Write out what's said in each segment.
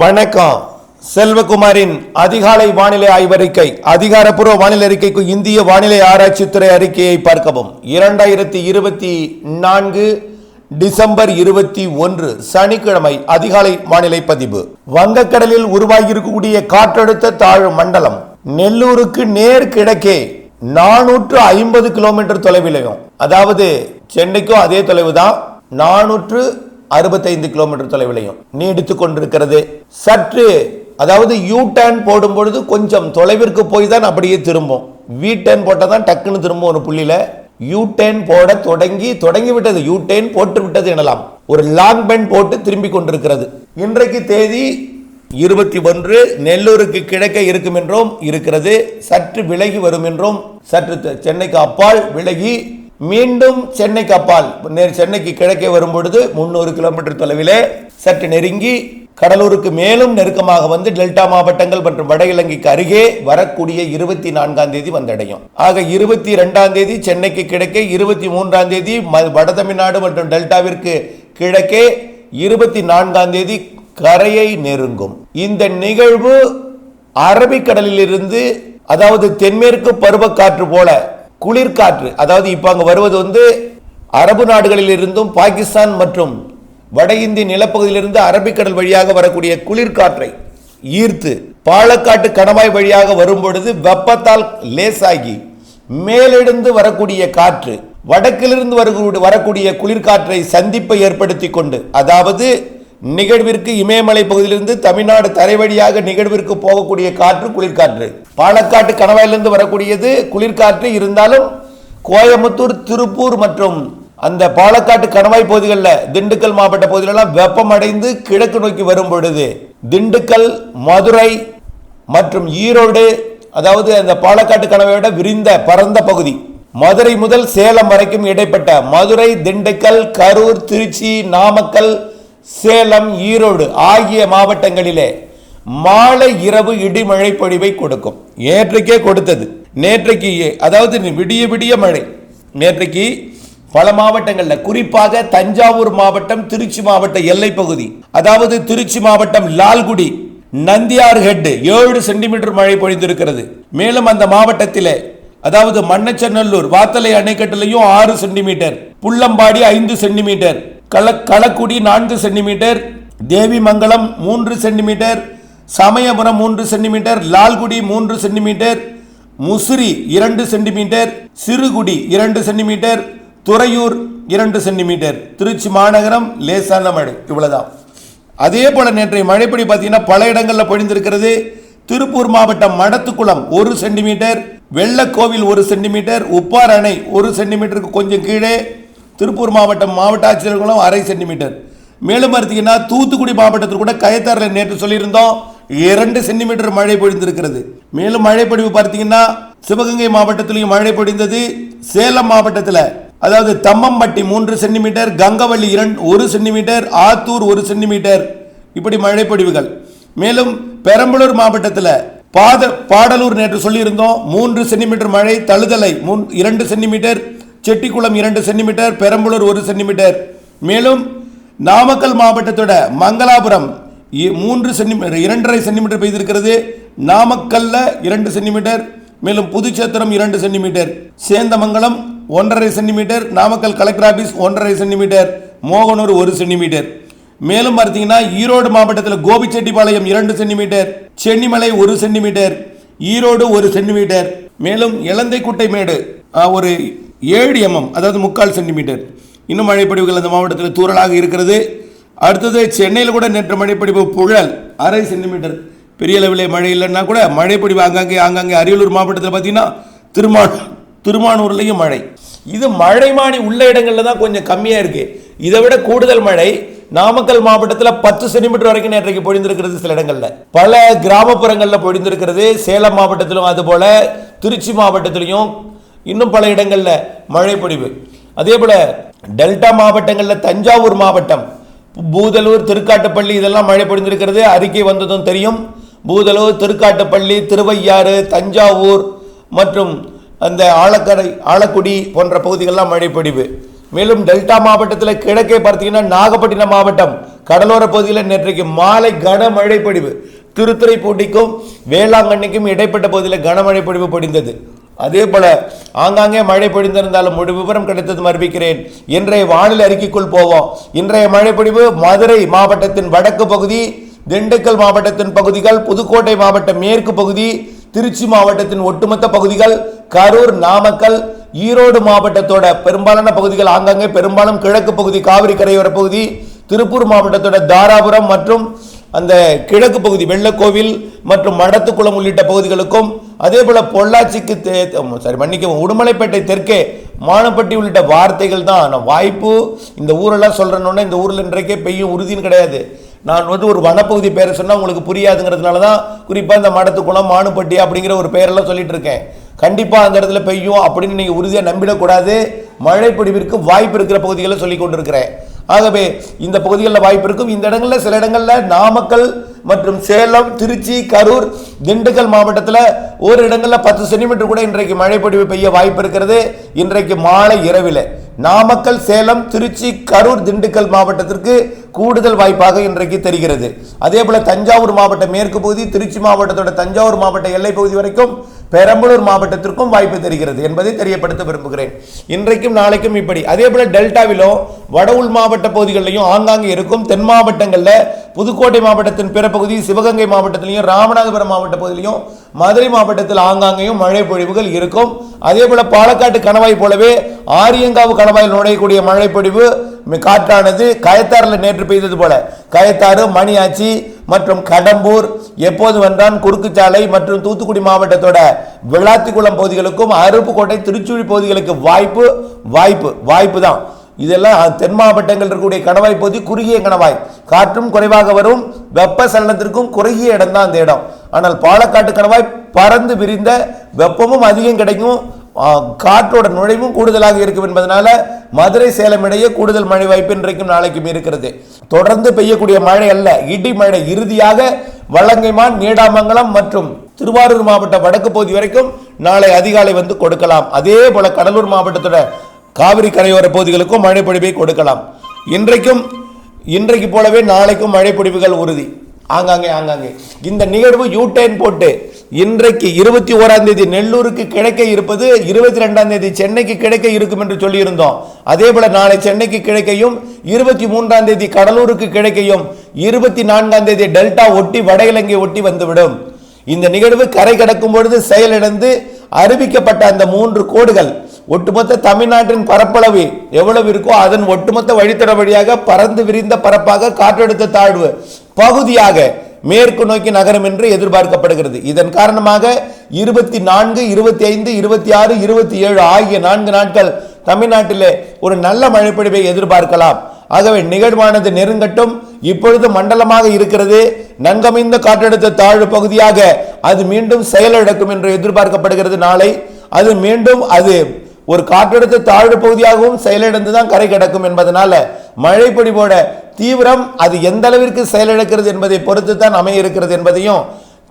வணக்கம். செல்வகுமாரின் அதிகாலை வானிலை ஆய்வறிக்கை அதிகாரப்பூர்வ வானிலை அறிக்கைக்கு இந்திய வானிலை ஆராய்ச்சித்துறை அறிக்கையை பார்க்கவும். இரண்டாயிரத்தி இருபத்தி நான்கு டிசம்பர் இருபத்தி ஒன்று சனிக்கிழமை அதிகாலை வானிலை பதிவு. வங்கக்கடலில் உருவாகியிருக்கக்கூடிய காற்றழுத்த தாழ்வு மண்டலம் நெல்லூருக்கு நேர் கிழக்கே நானூற்று ஐம்பது கிலோமீட்டர் தொலைவிலையும் அதாவது சென்னைக்கும் அதே தொலைவு தான் நானூற்று அறுபத்தைந்து கிலோமீட்டர் தொலைவிலையும் நீடித்துக் கொண்டிருக்கிறது. சற்று அதாவது யூ டேன் போடும் பொழுது கொஞ்சம் தொலைவிற்கு போய் தான் அப்படியே திரும்பும். வி டேன் போட்டால் தான் டக்குன்னு திரும்பும் ஒரு புள்ளியில. யூ டேன் போட தொடங்கி தொடங்கி விட்டது யூ டேன் போட்டு விட்டது எனலாம். ஒரு லாங் பென் போட்டு திரும்பி கொண்டிருக்கிறது. இன்றைக்கு தேதி இருபத்தி ஒன்று நெல்லூருக்கு கிழக்க இருக்கும் என்றும் இருக்கிறது. சற்று விலகி வரும் என்றும் சற்று சென்னைக்கு அப்பால் விலகி மீண்டும் சென்னைக்கு அப்பால் சென்னைக்கு கிழக்கே வரும்பொழுது முன்னூறு கிலோமீட்டர் தொலைவிலே சற்று நெருங்கி கடலூருக்கு மேலும் நெருக்கமாக வந்து டெல்டா மாவட்டங்கள் மற்றும் வட இலங்கைக்கு அருகே வரக்கூடிய இருபத்தி நான்காம் தேதி வந்தடையும். ஆக இருபத்தி ரெண்டாம் தேதி சென்னைக்கு கிழக்கே இருபத்தி மூன்றாம் தேதி ம- வட தமிழ்நாடு மற்றும் டெல்டாவிற்கு கிழக்கே இருபத்தி நான்காம் தேதி கரையை நெருங்கும். இந்த நிகழ்வு அரபிக்கடலில் இருந்து அதாவது தென்மேற்கு பருவக்காற்று போல குளிர்காற்று. அதாவது இப்போ அங்கே வருவது வந்து அரபு நாடுகளில் இருந்தும் பாகிஸ்தான் மற்றும் வட இந்திய நிலப்பகுதியிலிருந்து அரபிக்கடல் வழியாக வரக்கூடிய குளிர்காற்றை ஈர்த்து பாலக்காட்டு கணவாய் வழியாக வரும் பொழுது வெப்பத்தால் லேசாகி மேலெழுந்து வரக்கூடிய காற்று வடக்கிலிருந்து வரக்கூடிய வரக்கூடிய குளிர்காற்றை சந்திப்பை ஏற்படுத்தி கொண்டு அதாவது நிகழ்விற்கு இமயமலை பகுதியிலிருந்து தமிழ்நாடு தரை வழியாக நிகழ்விற்கு போகக்கூடிய காற்று குளிர்காற்று. பாலக்காட்டு கணவாயிலிருந்து வரக்கூடியது குளிர்காற்று இருந்தாலும் கோயம்புத்தூர் திருப்பூர் மற்றும் அந்த பாலக்காட்டு கணவாய் பகுதிகளில் திண்டுக்கல் மாவட்ட பகுதிகளெல்லாம் வெப்பமடைந்து கிழக்கு நோக்கி வரும் பொழுது திண்டுக்கல் மதுரை மற்றும் ஈரோடு அதாவது அந்த பாலக்காட்டு கணவையோட விரிந்த பரந்த பகுதி மதுரை முதல் சேலம் வரைக்கும் இடைப்பட்ட மதுரை திண்டுக்கல் கரூர் திருச்சி நாமக்கல் சேலம் ஈரோடு ஆகிய மாவட்டங்களிலே மாலை இரவு இடிமழை பொழிவை கொடுக்கும். நேற்றைக்கே கொடுத்தது. நேற்றைக்கு அதாவது விடிய விடிய மழை. நேற்றைக்கு பல மாவட்டங்களில் குறிப்பாக தஞ்சாவூர் மாவட்டம் திருச்சி மாவட்ட எல்லை பகுதி. அதாவது திருச்சி மாவட்டம் லால்குடி நந்தியார் ஹெட் ஏழு சென்டிமீட்டர் மழை பொழிந்திருக்கிறது. மேலும் அந்த மாவட்டத்தில் அதாவது மண்ணச்சநல்லூர் வாத்தலை அணைக்கட்டிலையும் ஆறு சென்டிமீட்டர் புள்ளம்பாடி ஐந்து சென்டிமீட்டர் கள களக்குடி நான்கு சென்டிமீட்டர் தேவிமங்கலம் மூன்று சென்டிமீட்டர் சமயபுரம் மூன்று சென்டிமீட்டர் லால்குடி மூன்று சென்டிமீட்டர் முசிறி இரண்டு சென்டிமீட்டர் சிறுகுடி இரண்டு சென்டிமீட்டர் துறையூர் இரண்டு சென்டிமீட்டர் திருச்சி மாநகரம் லேசான மழை. இவ்வளோதான் அதே போல் நேற்றைய மழைப்படி பார்த்தீங்கன்னா பல இடங்களில் பொழிந்திருக்கிறது. திருப்பூர் மாவட்டம் மடத்துக்குளம் ஒரு சென்டிமீட்டர் வெள்ளக்கோவில் ஒரு சென்டிமீட்டர் உப்பார் அணை ஒரு சென்டிமீட்டருக்கு கொஞ்சம் கீழே திருப்பூர் மாவட்டம் மாவட்ட ஆட்சியர்களும் அரை சென்டிமீட்டர். மேலும் பார்த்தீங்கன்னா தூத்துக்குடி மாவட்டத்தில் கூட கயத்தாரில் நேற்று சொல்லியிருந்தோம். இரண்டு சென்டிமீட்டர் மழை பொழிந்திருக்கிறது. மேலும் மழை பொழிவு பார்த்தீங்கன்னா சிவகங்கை மாவட்டத்திலையும் மழை பொழிந்தது. சேலம் மாவட்டத்தில் அதாவது தம்மம்பட்டி மூன்று சென்டிமீட்டர் கங்கவள்ளி இரண்டு ஒரு சென்டிமீட்டர் ஆத்தூர் ஒரு சென்டிமீட்டர். இப்படி மழை பொழிவுகள். மேலும் பெரம்பலூர் மாவட்டத்தில் பாத பாடலூர் நேற்று சொல்லியிருந்தோம் மூன்று சென்டிமீட்டர் மழை தழுதலை மூன் இரண்டு சென்டிமீட்டர் செட்டிக்குளம் இரண்டு சென்டிமீட்டர் பெரம்பலூர் ஒரு சென்டிமீட்டர். மேலும் நாமக்கல் மாவட்டத்தோட மங்களாபுரம் மூன்று சென்டிமீட்டர் இரண்டரை சென்டிமீட்டர் பெய்திருக்கிறது. நாமக்கல்ல இரண்டு சென்டிமீட்டர் மேலும் புதுச்சேத்திரம் இரண்டு சென்டிமீட்டர் சேந்தமங்கலம் ஒன்றரை சென்டிமீட்டர் நாமக்கல் கலெக்டர் ஆஃபீஸ் ஒன்றரை சென்டிமீட்டர் மோகனூர் ஒரு சென்டிமீட்டர். மேலும் பார்த்தீங்கன்னா ஈரோடு மாவட்டத்தில் கோபிச்செட்டிப்பாளையம் இரண்டு சென்டிமீட்டர் சென்னிமலை ஒரு சென்டிமீட்டர் ஈரோடு ஒரு சென்டிமீட்டர் மேலும் இலந்தைக்குட்டை மேடு ஒரு ஏழு எம்எம் அதாவது முக்கால் சென்டிமீட்டர். இன்னும் மழைப்படிவுகள் அந்த மாவட்டத்தில் தூரலாக இருக்கிறது. அடுத்தது சென்னையில் கூட நேற்று மழைப்பிடிப்பு புழல். அரை சென்டிமீட்டர். பெரிய அளவிலே மழை இல்லைன்னா கூட மழைப்பிடிப்பு ஆங்காங்கே ஆங்காங்கே அரியலூர் மாவட்டத்தில் பார்த்தீங்கன்னா திருமா திருமானூர்லேயும் மழை. இது மழைமானி உள்ள இடங்களில் தான் கொஞ்சம் கம்மியாக இருக்குது இதை விட கூடுதல் மழை நாமக்கல் மாவட்டத்தில் பத்து சென்டிமீட்டர் வரைக்கும் நேற்றைக்கு பொழிந்திருக்கிறது சில இடங்களில். பல கிராமப்புறங்களில் பொழிந்திருக்கிறது. சேலம் மாவட்டத்திலும் அதுபோல் திருச்சி மாவட்டத்திலையும் இன்னும் பல இடங்களில் மழை பொழிவு அதே போல் டெல்டா மாவட்டங்களில் தஞ்சாவூர் மாவட்டம் பூதலூர் திருக்காட்டுப்பள்ளி இதெல்லாம் மழை பொழிந்திருக்கிறது. அறிக்கை வந்ததும் தெரியும். பூதலூர் திருக்காட்டுப்பள்ளி திருவையாறு தஞ்சாவூர் மற்றும் அந்த ஆலக்கரை ஆலக்குடி போன்ற பகுதிகளெலாம் மழை பொழிவு. மேலும் டெல்டா மாவட்டத்தில் கிழக்கே பார்த்தீங்கன்னா நாகப்பட்டினம் மாவட்டம் கடலோர பகுதியில் நேற்றைக்கு மாலை கனமழை பொழிவு. திருத்துறைப்பூட்டிக்கும் வேளாங்கண்ணிக்கும் இடைப்பட்ட பகுதியில் கனமழை பொழிவு பொடிந்தது அதே போல ஆங்காங்கே மழை பொழிந்திருந்தாலும் முழு விவரம் கிடைத்ததும் அறிவிக்கிறேன். இன்றைய வானிலை அறிக்கைக்குள் போவோம். இன்றைய மழைப்பொழிவு மதுரை மாவட்டத்தின் வடக்கு பகுதி திண்டுக்கல் மாவட்டத்தின் பகுதிகள் புதுக்கோட்டை மாவட்ட மேற்கு பகுதி திருச்சி மாவட்டத்தின் ஒட்டுமொத்த பகுதிகள் கரூர் நாமக்கல் ஈரோடு மாவட்டத்தோட பெரும்பாலான பகுதிகள் ஆங்காங்கே பெரும்பாலும் கிழக்கு பகுதி காவிரி கரையோர பகுதி திருப்பூர் மாவட்டத்தோட தாராபுரம் மற்றும் அந்த கிழக்கு பகுதி வெள்ளக்கோவில் மற்றும் மடத்துக்குளம் உள்ளிட்ட பகுதிகளுக்கும் அதே போல பொள்ளாச்சிக்கு தே- சரி மன்னிக்கவும் உடுமலைப்பேட்டை தெற்கே மானப்பட்டி உள்ளிட்ட வார்த்தைகள் தான். நான் வாய்ப்பு இந்த ஊரெல்லாம் சொல்றேன்னொன்னே இந்த ஊரில் இன்றைக்கே பெய்யும் உறுதின்னு கிடையாது. நான் வந்து ஒரு வனப்பகுதி பேரை சொன்னால் உங்களுக்கு புரியாதுங்கிறதுனால தான் குறிப்பாக இந்த மடத்துக்குளம் மானுப்பட்டி அப்படிங்கிற ஒரு பேரெல்லாம் சொல்லிட்டு இருக்கேன். கண்டிப்பாக அந்த இடத்துல பெய்யும் அப்படின்னு நீங்கள் உறுதியாக நம்பிடக்கூடாது. மழை பொழிவிற்கு வாய்ப்பு இருக்கிற பகுதிகளை சொல்லி கொண்டிருக்கிறேன். ஆகவே இந்த பகுதிகளில் வாய்ப்பு இருக்கும். இந்த இடங்களில் சில இடங்களில் நாமக்கல் மற்றும் சேலம் திருச்சி கரூர் திண்டுக்கல் மாவட்டத்தில் ஒரு இடங்களில் பத்து சென்டிமீட்டர் கூட இன்றைக்கு மழைப்பொழிவு பெய்ய வாய்ப்பு இருக்கிறது. இன்றைக்கு மாலை இரவில் நாமக்கல் சேலம் திருச்சி கரூர் திண்டுக்கல் மாவட்டத்திற்கு கூடுதல் வாய்ப்பாக இன்றைக்கு தெரிகிறது. அதே போல தஞ்சாவூர் மாவட்ட மேற்கு பகுதி திருச்சி மாவட்டத்தோட தஞ்சாவூர் மாவட்ட எல்லை பகுதி வரைக்கும் பெரம்பலூர் மாவட்டத்திற்கும் வாய்ப்பு தெரிகிறது என்பதை தெரியப்படுத்த விரும்புகிறேன். இன்றைக்கும் நாளைக்கும் இப்படி. அதே போல டெல்டாவிலும் வட உள் மாவட்ட பகுதிகளிலையும் ஆங்காங்கே இருக்கும் தென் மாவட்டங்களில் புதுக்கோட்டை மாவட்டத்தின் பிற பகுதி சிவகங்கை மாவட்டத்திலையும் ராமநாதபுரம் மாவட்ட பகுதியிலையும் மதுரை மாவட்டத்தில் ஆங்காங்கேயும் மழை பொழிவுகள் இருக்கும். அதே போல பாலக்காட்டு கணவாய் போலவே ஆரியங்காவு கணவாயில் நுழையக்கூடிய மழை பொழிவு காற்றானது கயத்தாறில் நேற்று பெய்தது போல. கயத்தாறு மணியாச்சி மற்றும் கடம்பூர் எப்போது வந்தான் குறுக்குச்சாலை மற்றும் தூத்துக்குடி மாவட்டத்தோட விளாத்திக்குளம் பகுதிகளுக்கும் அருப்புக்கோட்டை திருச்சுழி பகுதிகளுக்கு வாய்ப்பு வாய்ப்பு வாய்ப்பு தான் இதெல்லாம் தென் மாவட்டங்கள் இருக்கக்கூடிய கணவாய் பகுதி குறுகிய கணவாய் காற்றும் குறைவாக வரும் வெப்ப சலனத்திற்கும் குறுகிய இடம் தான் அந்த இடம். ஆனால் பாலக்காட்டு கணவாய் பறந்து விரிந்த வெப்பமும் அதிகம் கிடைக்கும். காற்றோட நுழைவும் கூடுதலாக இருக்கும் என்பதனால மதுரை சேலம் இடையே கூடுதல் மழை வாய்ப்பு இன்றைக்கும் நாளைக்கும் இருக்கிறது. தொடர்ந்து பெய்யக்கூடிய மழை அல்ல இடி மழை இறுதியாக வலங்கைமான் நீடாமங்கலம் மற்றும் திருவாரூர் மாவட்ட வடக்கு பகுதி வரைக்கும் நாளை அதிகாலை வந்து கொடுக்கலாம். அதே போல கடலூர் மாவட்டத்தோட காவிரி கரையோர பகுதிகளுக்கும் மழை பொழிவை கொடுக்கலாம். இன்றைக்கும் இன்றைக்கு போலவே நாளைக்கும் மழை பொழிவுகள் உறுதி. ஆங்காங்கே ஆங்காங்கே. இந்த நிகழ்வு யூடைன் போட்டு இன்றைக்கு இருபத்தி ஓராம் தேதி நெல்லூருக்கு கிடைக்க இருப்பது இருபத்தி ரெண்டாம் தேதி சென்னைக்கு கிடைக்க இருக்கும் என்று சொல்லியிருந்தோம். அதே போல நாளை சென்னைக்கு கிழக்கையும் இருபத்தி மூன்றாம் தேதி கடலூருக்கு கிழக்கையும் இருபத்தி நான்காம் தேதி டெல்டா ஒட்டி வட இலங்கை ஒட்டி வந்துவிடும். இந்த நிகழ்வு கரை கடக்கும் பொழுது செயலிழந்து அறிவிக்கப்பட்ட அந்த மூன்று கோடுகள் ஒட்டுமொத்த தமிழ்நாட்டின் பரப்பளவு எவ்வளவு இருக்கோ அதன் ஒட்டுமொத்த வழித்தட வழியாக பறந்து விரிந்த பரப்பாக காற்றழுத்த தாழ்வு பகுதியாக மேற்கு நோக்கி நகரும் என்று எதிர்பார்க்கப்படுகிறது. இதன் காரணமாக இருபத்தி நான்கு இருபத்தி ஐந்து இருபத்தி ஆறு இருபத்தி ஏழு ஆகிய நான்கு நாட்கள் தமிழ்நாட்டிலே ஒரு நல்ல மழைப்பொழிவை எதிர்பார்க்கலாம். ஆகவே நிகழ்வானது நெருங்கட்டும். இப்பொழுது மண்டலமாக இருக்கிறது. நன்கமைந்த காற்றழுத்த தாழ்வு பகுதியாக அது மீண்டும் செயலிழக்கும் என்று எதிர்பார்க்கப்படுகிறது நாளை. அது மீண்டும் அது ஒரு காற்றழுத்த தாழ்வு பகுதியாகவும் செயலிழந்து தான் கரை கிடக்கும் என்பதனால மழை பொழிவோட தீவிரம் அது எந்த அளவிற்கு செயலிழக்கிறது என்பதை பொறுத்து தான் அமைய இருக்கிறது என்பதையும்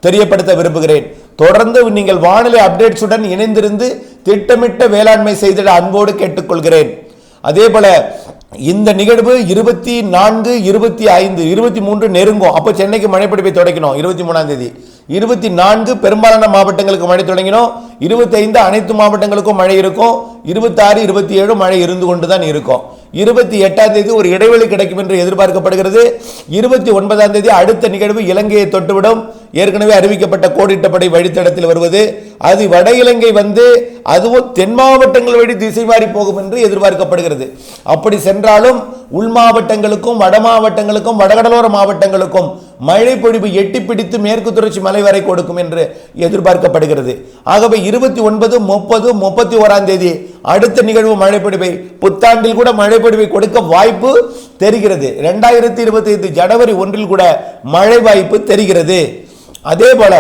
தெரியப்படுத்த விரும்புகிறேன். தொடர்ந்து நீங்கள் வானிலை அப்டேட்ஸுடன் இணைந்திருந்து திட்டமிட்ட வேளாண்மை செய்திட அன்போடு கேட்டுக்கொள்கிறேன். அதே போல இந்த நிகழ்வு இருபத்தி நான்கு இருபத்தி ஐந்து இருபத்தி மூன்று நெருங்கும். அப்போ சென்னைக்கு மழைப்பிடிப்பை தொடக்கணும் இருபத்தி மூணாம் தேதி. இருபத்தி நான்கு பெரும்பாலான மாவட்டங்களுக்கு மழை தொடங்கினோம். இருபத்தைந்து அனைத்து மாவட்டங்களுக்கும் மழை இருக்கும். இருபத்தாறு இருபத்தி ஏழு மழை இருந்து கொண்டு தான் இருக்கும். இருபத்தி எட்டாம் தேதி ஒரு இடைவெளி கிடைக்கும் என்று எதிர்பார்க்கப்படுகிறது. இருபத்தி ஒன்பதாம் தேதி அடுத்த நிகழ்வு இலங்கையை தொட்டுவிடும். ஏற்கனவே அறிவிக்கப்பட்ட கோடிட்டப்படை வழித்தடத்தில் வருவது. அது வட இலங்கை வந்து அதுவும் தென் மாவட்டங்கள் வழி திசை மாறி போகும் என்று எதிர்பார்க்கப்படுகிறது. அப்படி சென்றாலும் உள் மாவட்டங்களுக்கும் வட மாவட்டங்களுக்கும் வடகடலோர மாவட்டங்களுக்கும் மழை பொழிவு எட்டி பிடித்து மேற்கு தொடர்ச்சி மலை வரை கொடுக்கும் என்று எதிர்பார்க்கப்படுகிறது. ஆகவே இருபத்தி ஒன்பது முப்பது முப்பத்தி ஓராம் தேதி அடுத்த நிகழ்வு மழைப்பொழிவை புத்தாண்டில் கூட மழைப்பொழிவை கொடுக்க வாய்ப்பு தெரிகிறது. ரெண்டாயிரத்தி இருபத்தி ஐந்து ஜனவரி ஒன்றில் கூட மழை வாய்ப்பு தெரிகிறது. அதே போல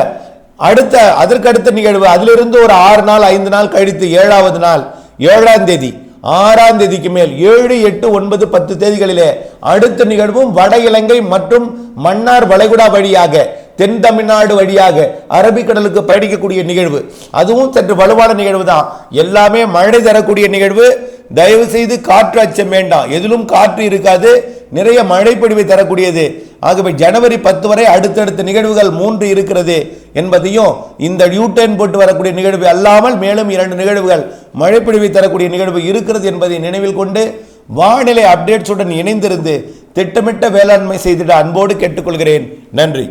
அடுத்த அதற்கடுத்த நிகழ்வு அதிலிருந்து ஒரு ஆறு நாள் ஐந்து நாள் கழித்து ஏழாவது நாள் ஏழாம் தேதி ஆறாம் தேதிக்கு மேல் ஏழு எட்டு ஒன்பது பத்து தேதிகளிலே அடுத்த நிகழ்வும் வட இலங்கை மற்றும் மன்னார் வளைகுடா வழியாக தென் தமிழ்நாடு வழியாக அரபிக்கடலுக்கு பயணிக்கக்கூடிய நிகழ்வு. அதுவும் சற்று வலுவான நிகழ்வு தான். எல்லாமே மழை தரக்கூடிய நிகழ்வு. தயவு செய்து காற்று அச்சம் வேண்டாம். எதிலும் காற்று இருக்காது. நிறைய மழைப்பொழிவை தரக்கூடியது. ஆகவே ஜனவரி பத்து வரை அடுத்தடுத்த நிகழ்வுகள் மூன்று இருக்கிறது என்பதையும் இந்த யூட்டர்ன் போட்டு வரக்கூடிய நிகழ்வு அல்லாமல் மேலும் இரண்டு நிகழ்வுகள் மழைப்பொழிவை தரக்கூடிய நிகழ்வு இருக்கிறது என்பதை நினைவில் கொண்டு வானிலை அப்டேட்ஸுடன் இணைந்திருந்து திட்டமிட்ட வேளாண்மை செய்திட அன்போடு கேட்டுக்கொள்கிறேன். நன்றி.